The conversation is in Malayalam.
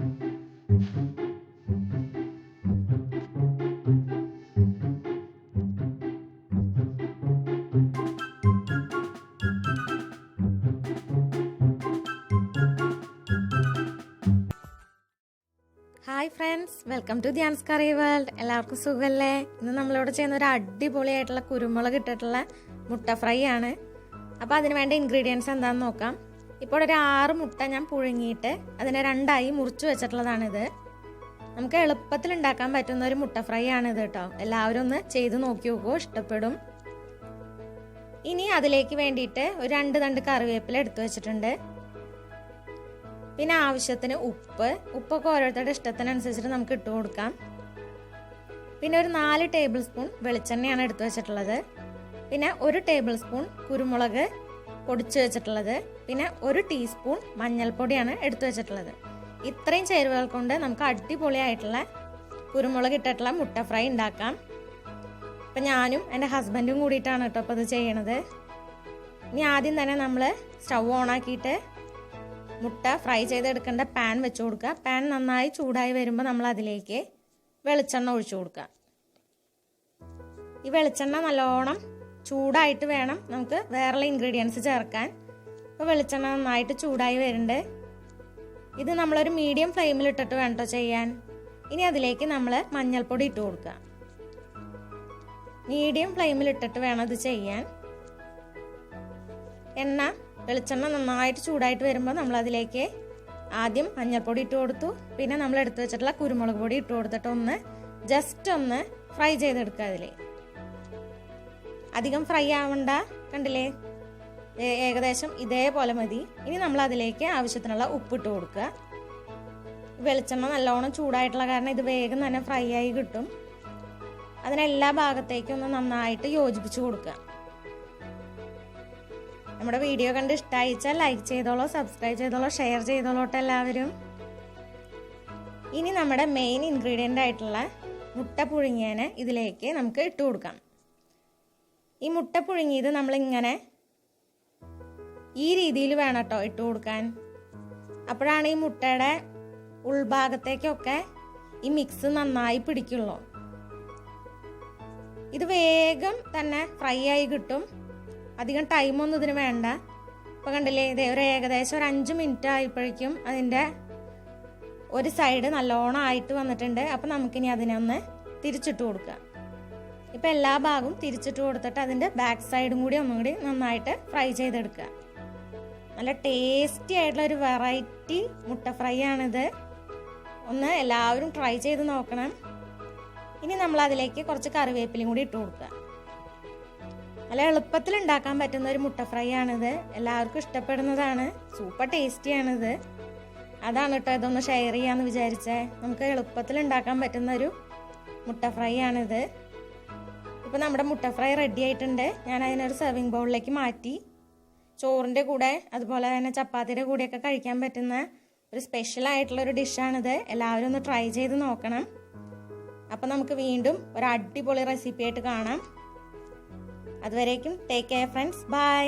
Hi friends welcome to Dhyan's curry world എല്ലാവർക്കും സുഖമല്ലേ ഇന്ന് നമ്മളിവിടെ ചെയ്യുന്ന ഒരു അടിപൊളിയായിട്ടുള്ള കുരുമുളക് ഇട്ടിട്ടുള്ള മുട്ട ഫ്രൈ ആണ്. അപ്പോൾ അതിന് വേണ്ട ഇൻഗ്രീഡിയൻസ് എന്താണെന്ന് നോക്കാം. ഇപ്പോൾ ഒരു ആറ് മുട്ട ഞാൻ പുഴുങ്ങിയിട്ട് അതിനെ രണ്ടായി മുറിച്ച് വെച്ചിട്ടുള്ളതാണിത്. നമുക്ക് എളുപ്പത്തിൽ ഉണ്ടാക്കാൻ പറ്റുന്ന ഒരു മുട്ട ഫ്രൈ ആണിത് കേട്ടോ. എല്ലാവരും ഒന്ന് ചെയ്ത് നോക്കി നോക്കുമോ ഇഷ്ടപ്പെടും. ഇനി അതിലേക്ക് വേണ്ടിയിട്ട് ഒരു രണ്ട് തണ്ട് കറിവേപ്പില എടുത്തു വെച്ചിട്ടുണ്ട്. പിന്നെ ആവശ്യത്തിന് ഉപ്പ്. ഉപ്പൊക്കെ ഓരോരുത്തരുടെ ഇഷ്ടത്തിനനുസരിച്ചിട്ട് നമുക്ക് ഇട്ട് കൊടുക്കാം. പിന്നെ ഒരു നാല് ടേബിൾ സ്പൂൺ വെളിച്ചെണ്ണയാണ് എടുത്തു വെച്ചിട്ടുള്ളത്. പിന്നെ ഒരു ടേബിൾ സ്പൂൺ കുരുമുളക് പൊടിച്ചു വെച്ചിട്ടുള്ളത്. പിന്നെ ഒരു ടീസ്പൂൺ മഞ്ഞൾപ്പൊടിയാണ് എടുത്തു വെച്ചിട്ടുള്ളത്. ഇത്രയും ചേരുവകൾ കൊണ്ട് നമുക്ക് അടിപൊളിയായിട്ടുള്ള കുരുമുളക് ഇട്ടിട്ടുള്ള മുട്ട ഫ്രൈ ഉണ്ടാക്കാം. ഇപ്പം ഞാനും എന്റെ ഹസ്ബൻഡും കൂടിയിട്ടാണ് കേട്ടോ അപ്പോൾ ഇത് ചെയ്യണത്. ഇനി ആദ്യം തന്നെ നമ്മൾ സ്റ്റൗ ഓൺ ആക്കിയിട്ട് മുട്ട ഫ്രൈ ചെയ്തെടുക്കേണ്ട പാൻ വെച്ച് കൊടുക്കുക. പാൻ നന്നായി ചൂടായി വരുമ്പോൾ നമ്മൾ അതിലേക്ക് വെളിച്ചെണ്ണ ഒഴിച്ചു കൊടുക്കുക. ഈ വെളിച്ചെണ്ണ നല്ലോണം ചൂടായിട്ട് വേണം നമുക്ക് വേറെയുള്ള ഇൻഗ്രീഡിയൻസ് ചേർക്കാൻ. അപ്പോൾ വെളിച്ചെണ്ണ നന്നായിട്ട് ചൂടായി വരുന്നുണ്ട്. ഇത് നമ്മളൊരു മീഡിയം ഫ്ലെയിമിൽ ഇട്ടിട്ട് വേണ്ടോ ചെയ്യാൻ. ഇനി അതിലേക്ക് നമ്മൾ മഞ്ഞൾപ്പൊടി ഇട്ട് കൊടുക്കുക. മീഡിയം ഫ്ലെയിമിൽ ഇട്ടിട്ട് വേണം ഇത് ചെയ്യാൻ. എണ്ണ വെളിച്ചെണ്ണ നന്നായിട്ട് ചൂടായിട്ട് വരുമ്പോൾ നമ്മൾ അതിലേക്ക് ആദ്യം മഞ്ഞൾപ്പൊടി ഇട്ട് കൊടുത്തു. പിന്നെ നമ്മൾ എടുത്തു വെച്ചിട്ടുള്ള കുരുമുളക് പൊടി ഇട്ട് കൊടുത്തിട്ട് ഒന്ന് ജസ്റ്റ് ഒന്ന് ഫ്രൈ ചെയ്തെടുക്കുക അതിൽ അധികം ഫ്രൈ ആവണ്ട. കണ്ടില്ലേ? ഏകദേശം ഇതേപോലെ മതി. ഇനി നമ്മൾ അതിലേക്ക് ആവശ്യത്തിനുള്ള ഉപ്പിട്ട് കൊടുക്കുക. വെളിച്ചെണ്ണ നല്ലോണം ചൂടായിട്ടുള്ള കാരണം ഇത് വേഗം തന്നെ ഫ്രൈ ആയി കിട്ടും. അതിനെല്ലാ ഭാഗത്തേക്കും ഒന്ന് നന്നായിട്ട് യോജിപ്പിച്ച് കൊടുക്കുക. നമ്മുടെ വീഡിയോ കണ്ട് ഇഷ്ടമായിച്ചാൽ ലൈക്ക് ചെയ്തോളൂ സബ്സ്ക്രൈബ് ചെയ്തോളൂ ഷെയർ ചെയ്തോളൂട്ടോ എല്ലാവരും. ഇനി നമ്മുടെ മെയിൻ ഇൻഗ്രീഡിയന്റ് ആയിട്ടുള്ള മുട്ട പുഴുങ്ങിയതിനെ ഇതിലേക്ക് നമുക്ക് ഇട്ട് കൊടുക്കാം. ഈ മുട്ട പുഴുങ്ങിയത് നമ്മളിങ്ങനെ ഈ രീതിയിൽ വേണം കേട്ടോ ഇട്ട് കൊടുക്കാൻ. അപ്പോഴാണ് ഈ മുട്ടയുടെ ഉൾഭാഗത്തേക്കൊക്കെ ഈ മിക്സ് നന്നായി പിടിക്കുള്ളൂ. ഇത് വേഗം തന്നെ ഫ്രൈ ആയി കിട്ടും. അധികം ടൈമൊന്നും ഇതിന് വേണ്ട. ഇപ്പൊ കണ്ടില്ലേ ഇതേ ഒരു ഏകദേശം ഒരു അഞ്ച് മിനിറ്റ് ആയപ്പോഴേക്കും അതിന്റെ ഒരു സൈഡ് നല്ലോണം ആയിട്ട് വന്നിട്ടുണ്ട്. അപ്പം നമുക്കിനി അതിനെ ഒന്ന് തിരിച്ചിട്ട് കൊടുക്കുക ഇപ്പം എല്ലാ ഭാഗവും തിരിച്ചിട്ട് കൊടുത്തിട്ട് അതിന്റെ ബാക്ക് സൈഡും കൂടി ഒന്നും കൂടി നന്നായിട്ട് ഫ്രൈ ചെയ്തെടുക്കുക. നല്ല ടേസ്റ്റി ആയിട്ടുള്ള ഒരു വെറൈറ്റി മുട്ട ഫ്രൈ ആണിത്. ഒന്ന് എല്ലാവരും ട്രൈ ചെയ്ത് നോക്കണം. ഇനി നമ്മൾ അതിലേക്ക് കുറച്ച് കറിവേപ്പിലയും കൂടി ഇട്ട് കൊടുക്കുക. നല്ല എളുപ്പത്തിൽ ഉണ്ടാക്കാൻ പറ്റുന്ന ഒരു മുട്ട ഫ്രൈ ആണിത്. എല്ലാവർക്കും ഇഷ്ടപ്പെടുന്നതാണ്. സൂപ്പർ ടേസ്റ്റിയാണിത് അതാണ് കേട്ടോ ഇതൊന്ന് ഷെയർ ചെയ്യാന്ന് വിചാരിച്ചേ. നമുക്ക് എളുപ്പത്തിൽ ഉണ്ടാക്കാൻ പറ്റുന്ന ഒരു മുട്ട ഫ്രൈ ആണിത്. ഇപ്പം നമ്മുടെ മുട്ട ഫ്രൈ റെഡി ആയിട്ടുണ്ട്. ഞാൻ അതിനൊരു സെർവിങ് ബൗളിലേക്ക് മാറ്റി. ചോറിന്റെ കൂടെ അതുപോലെ തന്നെ ചപ്പാത്തിയുടെ കൂടെയൊക്കെ കഴിക്കാൻ പറ്റുന്ന ഒരു സ്പെഷ്യൽ ആയിട്ടുള്ള ഒരു ഡിഷാണിത് എല്ലാവരും ഒന്ന് ട്രൈ ചെയ്ത് നോക്കണം. അപ്പം നമുക്ക് വീണ്ടും ഒരു അടിപൊളി റെസിപ്പി ആയിട്ട് കാണാം. അതുവരേക്കും ടേക്ക് കെയർ ഫ്രണ്ട്സ് ബൈ